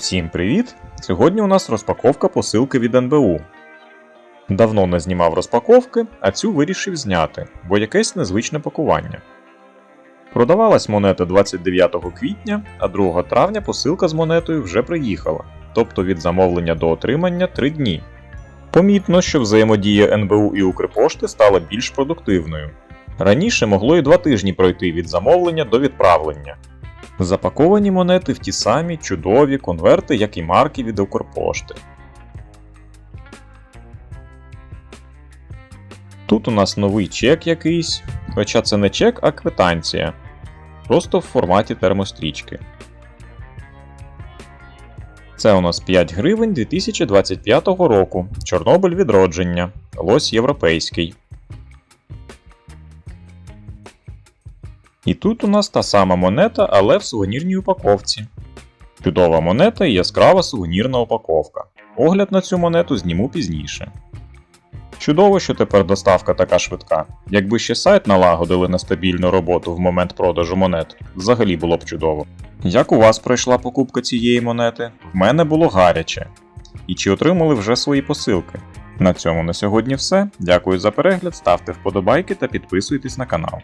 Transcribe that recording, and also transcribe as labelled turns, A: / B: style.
A: Всім привіт! Сьогодні у нас розпаковка посилки від НБУ. Давно не знімав розпаковки, а цю вирішив зняти, бо якесь незвичне пакування. Продавалась монета 29 квітня, а 2 травня посилка з монетою вже приїхала, тобто від замовлення до отримання 3 дні. Помітно, що взаємодія НБУ і Укрпошти стала більш продуктивною. Раніше могло і 2 тижні пройти від замовлення до відправлення. Запаковані монети в ті самі чудові конверти, як і марки від Укрпошти. Тут у нас новий чек якийсь, хоча це не чек, а квитанція. Просто в форматі термострічки. Це у нас 5 гривень 2025 року. Чорнобиль відродження. Лось європейський. І тут у нас та сама монета, але в сувенірній упаковці. Чудова монета і яскрава сувенірна упаковка. Огляд на цю монету зніму пізніше. Чудово, що тепер доставка така швидка. Якби ще сайт налагодили на стабільну роботу в момент продажу монет, взагалі було б чудово. Як у вас пройшла покупка цієї монети? В мене було гаряче. І чи отримали вже свої посилки? На цьому на сьогодні все. Дякую за перегляд, ставте вподобайки та підписуйтесь на канал.